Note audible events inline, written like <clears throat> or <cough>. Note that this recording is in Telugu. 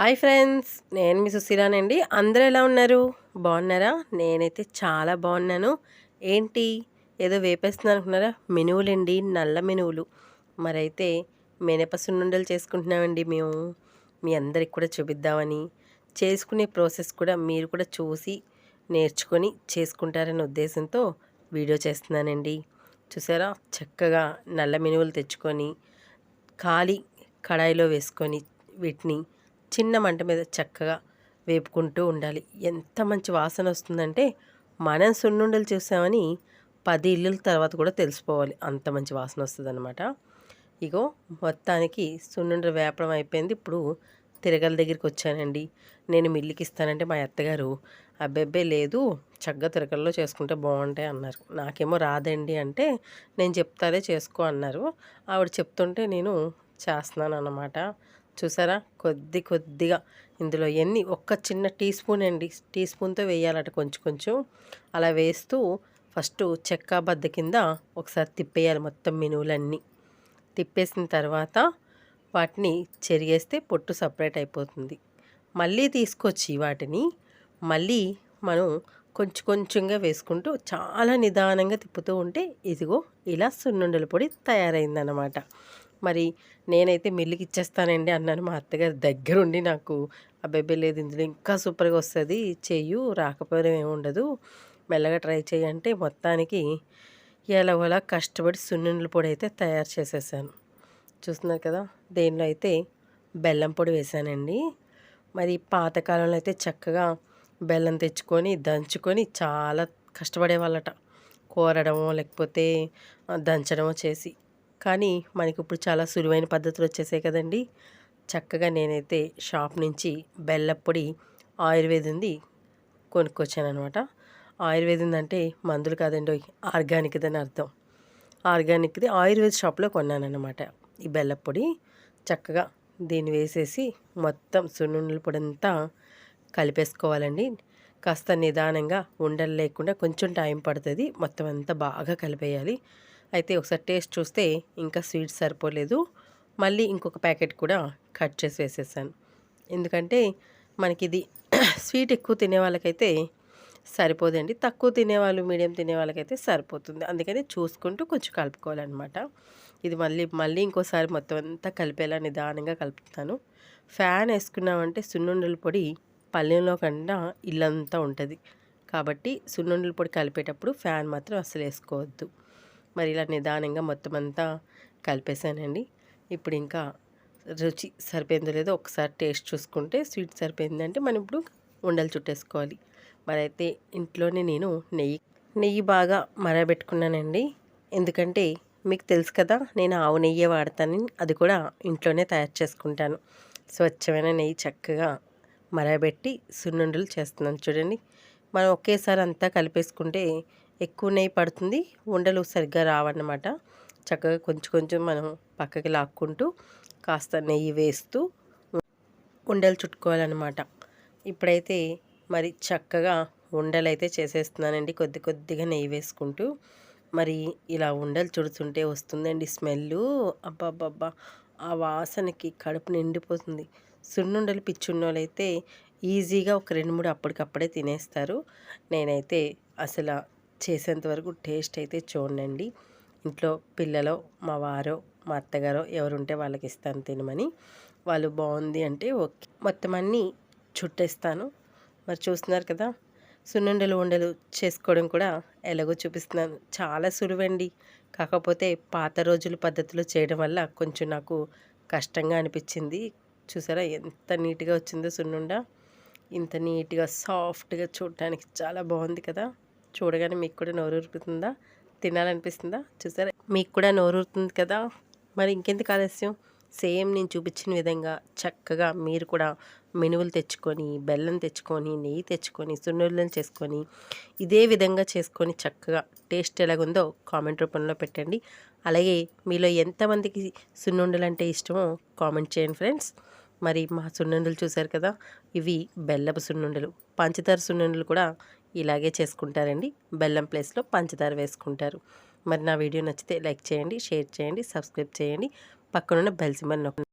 హాయ్ ఫ్రెండ్స్ నేను మీ సుశీలానండి. అందరూ ఎలా ఉన్నారు? బాగున్నారా? నేనైతే చాలా బాగున్నాను. ఏంటి? ఏదో వేపేస్తున్నాను అనుకున్నారా? మెనువులండి నల్ల మెనువులు. మరైతే మినప సున్నుండలు చేసుకుంటున్నామండి మేము. మీ అందరికి కూడా చూపిద్దామని. చేసుకునే ప్రాసెస్ కూడా మీరు కూడా చూసి నేర్చుకొని చేసుకుంటారనే ఉద్దేశంతో వీడియో చేస్తున్నానండి. చూసారా? చక్కగా నల్ల మెనువులు తెచ్చుకొని ఖాళీ కడాయిలో వేసుకొని వీటిని చిన్న మంట మీద చక్కగా వేపుకుంటూ ఉండాలి. ఎంత మంచి వాసన వస్తుందంటే మనం సున్నుండలు చూసామని పది ఇల్లుల తర్వాత కూడా తెలిసిపోవాలి. అంత మంచి వాసన వస్తుందన్నమాట. ఇగో మొత్తానికి సున్నుండలు వేపడం అయిపోయింది. ఇప్పుడు తిరగల దగ్గరికి వచ్చానండి. నేను మిల్లికి ఇస్తానంటే మా అత్తగారు అబ్బెబ్బే లేదు చక్కగా తిరగల్లో చేసుకుంటే బాగుంటాయి అన్నారు. నాకేమో రాదండి అంటే నేను చెప్తారే చేసుకో అన్నారు. ఆవిడ చెప్తుంటే నేను చేస్తున్నాను అన్నమాట చూసారా? కొద్ది కొద్దిగా. ఇందులో ఎన్ని? ఒక్క చిన్న టీ స్పూన్ అండి. టీ స్పూన్తో వేయాలట కొంచెం కొంచెం. అలా వేస్తూ ఫస్ట్ చెక్క బద్ద కింద ఒకసారి తిప్పేయాలి మొత్తం మినువులన్నీ. తిప్పేసిన తర్వాత వాటిని చెరిగేస్తే పొట్టు సపరేట్ అయిపోతుంది. మళ్ళీ తీసుకొచ్చి వాటిని మళ్ళీ మనం కొంచెం కొంచెంగా వేసుకుంటూ చాలా నిదానంగా తిప్పుతూ ఉంటే ఇదిగో ఇలా సున్నుండల పొడి తయారైందన్నమాట. మరి నేనైతే మిల్లుకి ఇచ్చేస్తానండి అన్నాను మా అత్తగారు. దగ్గరుండి నాకు అబ్బాయి లేదు ఇందులో ఇంకా సూపర్గా వస్తుంది చెయ్యు రాకపోవడం ఏమి ఉండదు మెల్లగా ట్రై చేయంటే మొత్తానికి ఎలాగోలా కష్టపడి సున్నుండల పొడి అయితే తయారు చేసేసాను. చూస్తున్నారు కదా దేనిలో అయితే బెల్లం పొడి వేసానండి. మరి పాతకాలంలో అయితే చక్కగా బెల్లం తెచ్చుకొని దంచుకొని చాలా కష్టపడే వాళ్ళట కోరడమో లేకపోతే దంచడమో చేసి. కానీ మనకి ఇప్పుడు చాలా సులువైన పద్ధతులు వచ్చేసాయి కదండి. చక్కగా నేనైతే షాప్ నుంచి బెల్లప్పొడి ఆయుర్వేదంది కొనుక్కొచ్చాను అనమాట ఆయుర్వేదం అంటే మందులు కాదండి ఆర్గానిక్ది అని అర్థం. ఆర్గానిక్ది ఆయుర్వేద షాప్లో కొన్నానమాట ఈ బెల్లప్పొడి చక్కగా దీన్ని వేసేసి మొత్తం సున్నుండల పొడి అంతా కలిపేసుకోవాలండి. కాస్త నిదానంగా ఉండలు లేకుండా కొంచెం టైం పడుతుంది మొత్తం అంతా బాగా కలిపేయాలి. అయితే ఒకసారి టేస్ట్ చూస్తే ఇంకా స్వీట్ సరిపోలేదు. మళ్ళీ ఇంకొక ప్యాకెట్ కూడా కట్ చేసి వేసేసాను. ఎందుకంటే మనకి ఇది <clears throat> స్వీట్ ఎక్కువ తినే వాళ్ళకైతే సరిపోదండి. తక్కువ తినేవాళ్ళు మీడియం తినే వాళ్ళకైతే సరిపోతుంది. అందుకని చూసుకుంటూ కొంచెం కలుపుకోవాలన్నమాట. ఇది మళ్ళీ మళ్ళీ ఇంకోసారి మొత్తం అంతా కలిపేలా నిదానంగా కలుపుతాను. ఫ్యాన్ వేసుకున్నామంటే సున్నుండల పొడి పల్లెంలో కన్నా ఇల్లంతా ఉంటుంది. కాబట్టి సున్నుండల పొడి కలిపేటప్పుడు ఫ్యాన్ మాత్రం అసలు వేసుకోవద్దు మరి ఇలా నిదానంగా మొత్తం అంతా కలిపేసానండి. ఇప్పుడు ఇంకా రుచి సరిపోయిందో లేదో ఒకసారి టేస్ట్ చూసుకుంటే స్వీట్ సరిపోయిందంటే మనం ఇప్పుడు ఉండలు చుట్టేసుకోవాలి. మరి అయితే ఇంట్లోనే నేను నెయ్యి నెయ్యి బాగా మరబెట్టుకున్నానండి ఎందుకంటే మీకు తెలుసు కదా నేను ఆవు నెయ్యే వాడతాను. అది కూడా ఇంట్లోనే తయారు చేసుకుంటాను. స్వచ్ఛమైన నెయ్యి చక్కగా మరబెట్టి సున్నుండలు చేస్తున్నాను చూడండి. మనం ఒకేసారి అంతా కలిపేసుకుంటే ఎక్కువ నెయ్యి పడుతుంది. ఉండలు సరిగ్గా రావన్నమాట. చక్కగా కొంచెం కొంచెం మనం పక్కకి లాక్కుంటూ కాస్త నెయ్యి వేస్తూ ఉండలు చుట్టుకోవాలన్నమాట. ఇప్పుడైతే మరి చక్కగా ఉండలు అయితే చేసేస్తున్నానండి. కొద్ది కొద్దిగా నెయ్యి వేసుకుంటూ మరి ఇలా ఉండలు చుడుతుంటే వస్తుందండి స్మెల్ అబ్బాబ్బాబ్బా! ఆ వాసనకి కడుపు నిండిపోతుంది. సున్నుండలు పిచ్చున్నోళ్ళు ఈజీగా ఒక రెండు మూడు అప్పటికప్పుడే తినేస్తారు. నేనైతే అసలు చేసేంత వరకు టేస్ట్ అయితే చూడండి. ఇంట్లో పిల్లలో మా వారో మా అత్తగారో ఎవరుంటే వాళ్ళకి ఇస్తాను తినమని. వాళ్ళు బాగుంది అంటే ఓకే. మొత్తం అన్నీ చుట్టేస్తాను. మరి చూస్తున్నారు కదా సున్నుండలు ఉండలు చేసుకోవడం కూడా ఎలాగో చూపిస్తున్నాను. చాలా సులువండి. కాకపోతే పాత రోజుల పద్ధతిలో చేయడం వల్ల కొంచెం నాకు కష్టంగా అనిపించింది. చూసారా ఎంత నీట్గా వచ్చిందో సున్నుండ. ఇంత నీట్గా సాఫ్ట్గా చూడటానికి చాలా బాగుంది కదా. చూడగానే మీకు కూడా నోరూరుతుందా? తినాలనిపిస్తుందా? చూసారా? మీకు కూడా నోరూరుతుంది కదా? మరి ఇంకెందుకు ఆలస్యం? సేమ్ నేను చూపించిన విధంగా చక్కగా మీరు కూడా మినువులు తెచ్చుకొని బెల్లం తెచ్చుకొని నెయ్యి తెచ్చుకొని సున్నులను చేసుకొని ఇదే విధంగా చేసుకొని చక్కగా టేస్ట్ ఎలాగుందో కామెంట్ రూపంలో పెట్టండి. అలాగే మీలో ఎంతమందికి సున్నుండలు అంటే ఇష్టమో కామెంట్ చేయండి ఫ్రెండ్స్. మరి మా సున్నుండలు చూశారు కదా? ఇవి బెల్లపు సున్నుండలు పంచదార సున్నుండలు కూడా ఇలాగే చేసుకుంటారండి. బెల్లం ప్లేస్లో పంచదార వేసుకుంటారు. మరి నా వీడియో నచ్చితే లైక్ చేయండి షేర్ చేయండి సబ్స్క్రైబ్ చేయండి. పక్కనున్న బెల్ సింబల్ నొక్కండి.